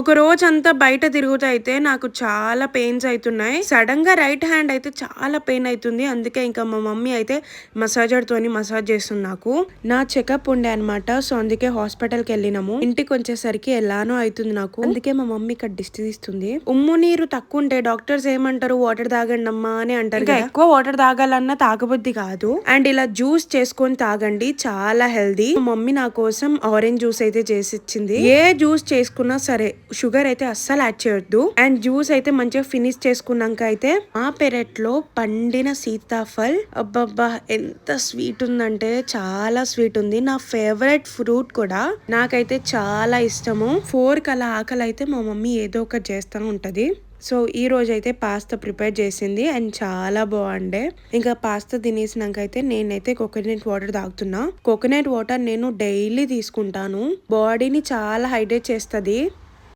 ఒక రోజు అంతా బయట తిరుగుతూ అయితే నాకు చాలా పెయిన్స్ అవుతున్నాయి సడన్గా రైట్ హ్యాండ్ అయితే చాలా పెయిన్ అవుతుంది అందుకే ఇంకా మా మమ్మీ అయితే మసాజర్ తోని మసాజ్ చేస్తుంది నాకు. నా చెకప్ ఉండే అనమాట సో అందుకే హాస్పిటల్కి వెళ్ళినాము. ఇంటికి వచ్చేసరికి ఎలానో అవుతుంది నాకు. అందుకే మా మమ్మీ ఇక్కడ దిష్టి తీస్తుంది. ఉమ్ము నీరు తక్కువ ఉంటే డాక్టర్స్ ఏమంటారు? వాటర్ తాగండి అమ్మా అని అంటారు ఎక్కువ వాటర్ తాగాలన్నా తాగబుద్ధి కాదు. అండ్ ఇలా జ్యూస్ చేసుకొని తాగండి. చాలా హెల్దీ మా మమ్మీ నా కోసం ఆరెంజ్ జ్యూస్ అయితే చేసి ఇచ్చింది. ఏ జ్యూస్ చేసుకున్నా సరే షుగర్ అయితే అస్సలు యాడ్ చేయొద్దు. అండ్ జ్యూస్ అయితే మంచిగా ఫినిష్ చేసుకున్నాక అయితే మా పెరట్లో పండిన సీతాఫల్ అబ్బబ్బా ఎంత స్వీట్ ఉందంటే చాలా స్వీట్ ఉంది. నా ఫేవరెట్ ఫ్రూట్ కూడా. నాకైతే చాలా ఇష్టము. ఫోర్ కల ఆకలి అయితే మా మమ్మీ ఏదో ఒకటి చేస్తూ ఉంటది. సో ఈ రోజు అయితే పాస్తా ప్రిపేర్ చేసింది అండ్ చాలా బాగుండే. ఇంకా పాస్తా తినేసినాక అయితే నేనైతే కోకోనట్ వాటర్ తాగుతున్నా. కోకోనట్ వాటర్ నేను డైలీ తీసుకుంటాను. బాడీని చాలా హైడ్రేట్ చేస్తుంది.